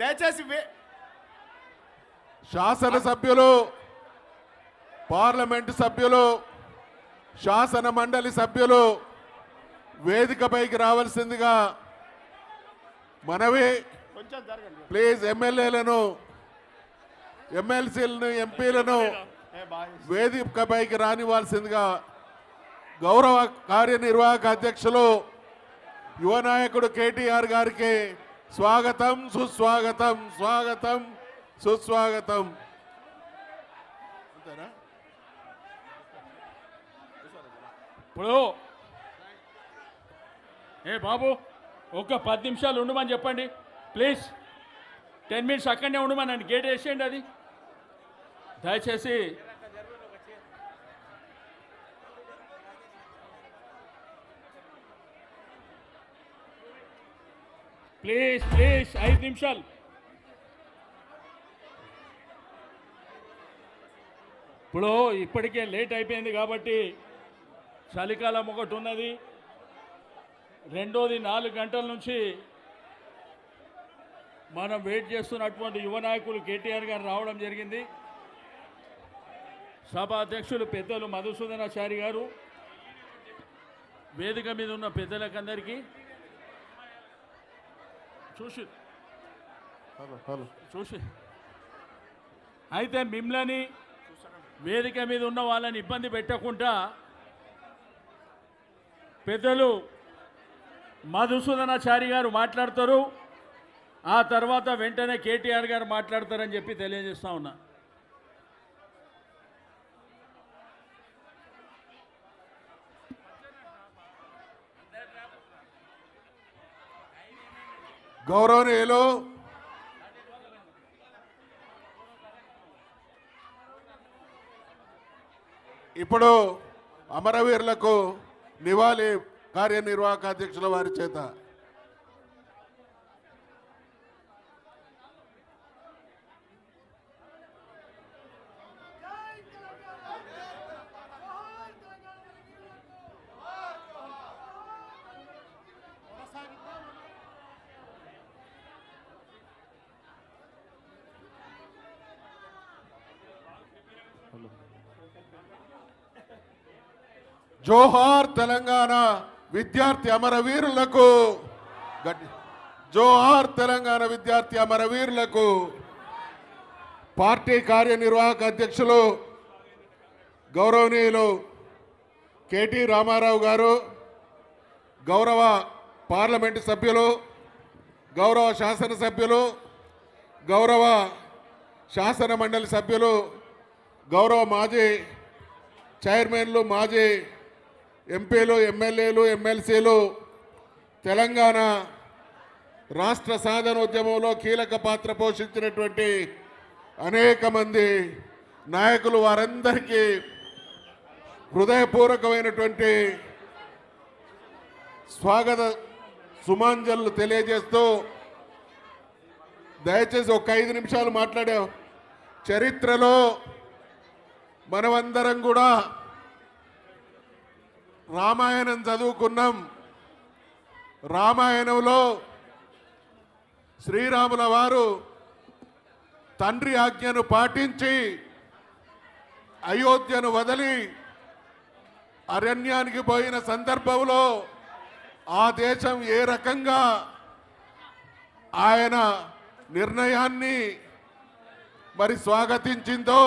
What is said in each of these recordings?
దయచేసి శాసనసభ్యులు పార్లమెంటు సభ్యులు శాసన మండలి సభ్యులు వేదికపైకి రావాల్సిందిగా మనవి. ప్లీజ్ ఎమ్మెల్యేలను ఎమ్మెల్సీలను ఎంపీలను వేదికపైకి రానివ్వాల్సిందిగా గౌరవ కార్యనిర్వాహక అధ్యక్షులు యువ నాయకుడు కేటీఆర్ గారికి స్వాగతం సుస్వాగతం స్వాగతం సుస్వాగతం. అంతేనా? ఇప్పుడు ఏ బాబు ఒక పది నిమిషాలు ఉండమని చెప్పండి. ప్లీజ్ టెన్ మినిట్స్ అక్కడనే ఉండమని గేట్ వేసేయండి అది. దయచేసి ప్లీజ్ ప్లీజ్ ఐదు నిమిషాలు. ఇప్పుడు ఇప్పటికే లేట్ అయిపోయింది కాబట్టి చలికాలం ఒకటి ఉన్నది. రెండోది నాలుగు గంటల నుంచి మనం వెయిట్ చేస్తున్నటువంటి యువ నాయకులు కేటీఆర్ గారు రావడం జరిగింది. సభ అధ్యక్షులు పెద్దలు మధుసూదనాచారి గారు వేదిక మీద ఉన్న పెద్దలకందరికీ చూసి చూసి అయితే మిమ్మల్ని వేదిక మీద ఉన్న వాళ్ళని ఇబ్బంది పెట్టకుండా పెద్దలు మధుసూదనాచారి గారు మాట్లాడతారు. ఆ తర్వాత వెంటనే కేటీఆర్ గారు మాట్లాడతారని చెప్పి తెలియజేస్తా ఉన్నా. గౌరవనీయులు ఇప్పుడు అమరవీరులకు నివాళి కార్యనిర్వాహక అధ్యక్షుల వారి చేత. జోహార్ తెలంగాణ విద్యార్థి అమరవీరులకు జోహార్ తెలంగాణ విద్యార్థి అమరవీరులకు పార్టీ కార్యనిర్వాహక అధ్యక్షులు గౌరవనీయులు కేటీ రామారావు గారు గౌరవ పార్లమెంటు సభ్యులు గౌరవ శాసనసభ్యులు గౌరవ శాసన మండలి సభ్యులు గౌరవ మాజీ చైర్మన్లు మాజీ ఎంపీలు ఎమ్మెల్యేలు ఎమ్మెల్సీలు తెలంగాణ రాష్ట్ర సాధన ఉద్యమంలో కీలక పాత్ర పోషించినటువంటి అనేక మంది నాయకులు వారందరికీ హృదయపూర్వకమైనటువంటి స్వాగత సుమాంజలు తెలియజేస్తూ దయచేసి ఒక ఐదు నిమిషాలు మాట్లాడాం చరిత్రలో మనమందరం కూడా రామాయణం చదువుకున్నాం. రామాయణంలో శ్రీరాముల వారు తండ్రి ఆజ్ఞను పాటించి అయోధ్యను వదిలి అరణ్యానికి పోయిన సందర్భంలో ఆ దేశం ఏ రకంగా ఆయన నిర్ణయాన్ని మరి స్వాగతించిందో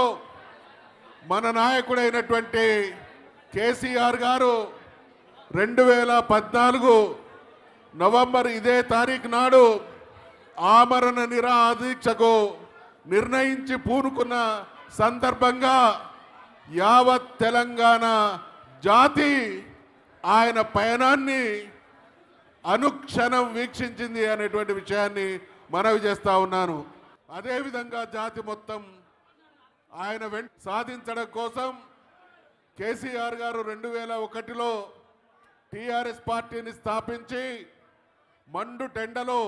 మన నాయకుడైనటువంటి కేసీఆర్ గారు రెండు వేల పద్నాలుగు నవంబర్ ఇదే తారీఖు నాడు ఆమరణ నిరాదీక్షకు నిర్ణయించి పూనుకున్న సందర్భంగా యావత్ తెలంగాణ జాతి ఆయన పయనాన్ని అనుక్షణం వీక్షించింది అనేటువంటి విషయాన్ని మనవి చేస్తా ఉన్నాను. అదేవిధంగా జాతి మొత్తం ఆయన వెంట సాధించడం కోసం కేసీఆర్ గారు రెండు వేల ఒకటిలో టీఆర్ఎస్ పార్టీని స్థాపించి మండు టెండలో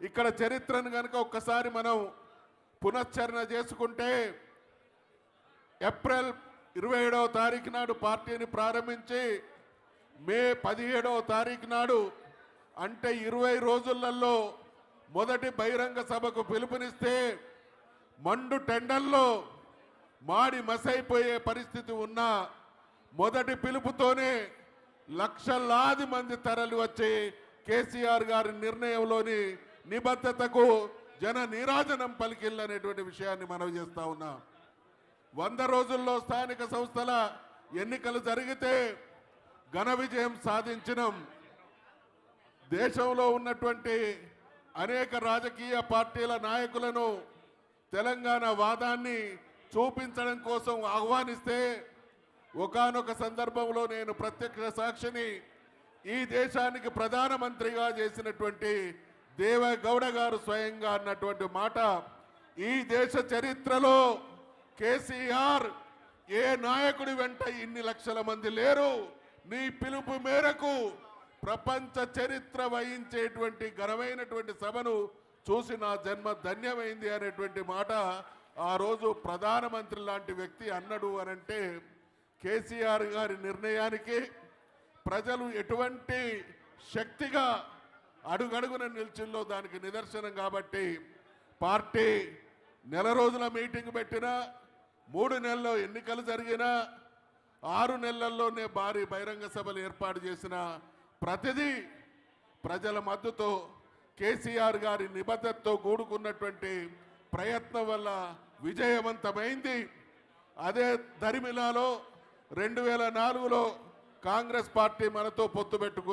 ఇక్కడ చరిత్రను కనుక ఒక్కసారి మనం పునశ్చరణ చేసుకుంటే ఏప్రిల్ ఇరవై ఏడవ తారీఖు నాడు పార్టీని ప్రారంభించి మే పదిహేడవ తారీఖు నాడు అంటే ఇరవై రోజులలో మొదటి బహిరంగ సభకు పిలుపునిస్తే మండు టెండల్లో మాడి మసైపోయే పరిస్థితి ఉన్నా మొదటి పిలుపుతోనే లక్షలాది మంది తరలి వచ్చి కేసీఆర్ గారి నిర్ణయంలోని నిబద్ధతకు జన నీరాజనం పలికిల్లనేటువంటి విషయాన్ని మనవి చేస్తా ఉన్నా. వంద రోజుల్లో స్థానిక సంస్థల ఎన్నికలు జరిగితే ఘన విజయం సాధించినాం. దేశంలో ఉన్నటువంటి అనేక రాజకీయ పార్టీల నాయకులను తెలంగాణ వాదాన్ని చూపించడం కోసం ఆహ్వానిస్తే ఒకానొక సందర్భంలో నేను ప్రత్యక్ష సాక్షిని ఈ దేశానికి ప్రధానమంత్రిగా చేసినటువంటి దేవగౌడ గారు స్వయంగా అన్నటువంటి మాట ఈ దేశ చరిత్రలో కేసీఆర్ ఏ నాయకుడి వెంట ఇన్ని లక్షల మంది లేరు. నీ పిలుపు మేరకు ప్రపంచ చరిత్ర వహించేటువంటి ఘనమైనటువంటి సభను చూసి నా జన్మ ధన్యమైంది అనేటువంటి మాట ఆ రోజు ప్రధానమంత్రి లాంటి వ్యక్తి అన్నడు అనంటే కేసీఆర్ గారి నిర్ణయానికి ప్రజలు ఎటువంటి శక్తిగా అడుగడుగున నిల్చుల్లో దానికి నిదర్శనం కాబట్టి పార్టీ నెల రోజుల మీటింగ్ పెట్టినా మూడు నెలల్లో ఎన్నికలు జరిగినా ఆరు నెలల్లోనే భారీ బహిరంగ సభలు ఏర్పాటు చేసిన ప్రతిదీ ప్రజల మద్దతు కేసీఆర్ గారి నిబద్ధతతో కూడుకున్నటువంటి ప్రయత్నం వల్ల విజయవంతమైంది. అదే దరిమిలాలో రెండు వేల నాలుగులో కాంగ్రెస్ పార్టీ మనతో పొత్తు పెట్టుకు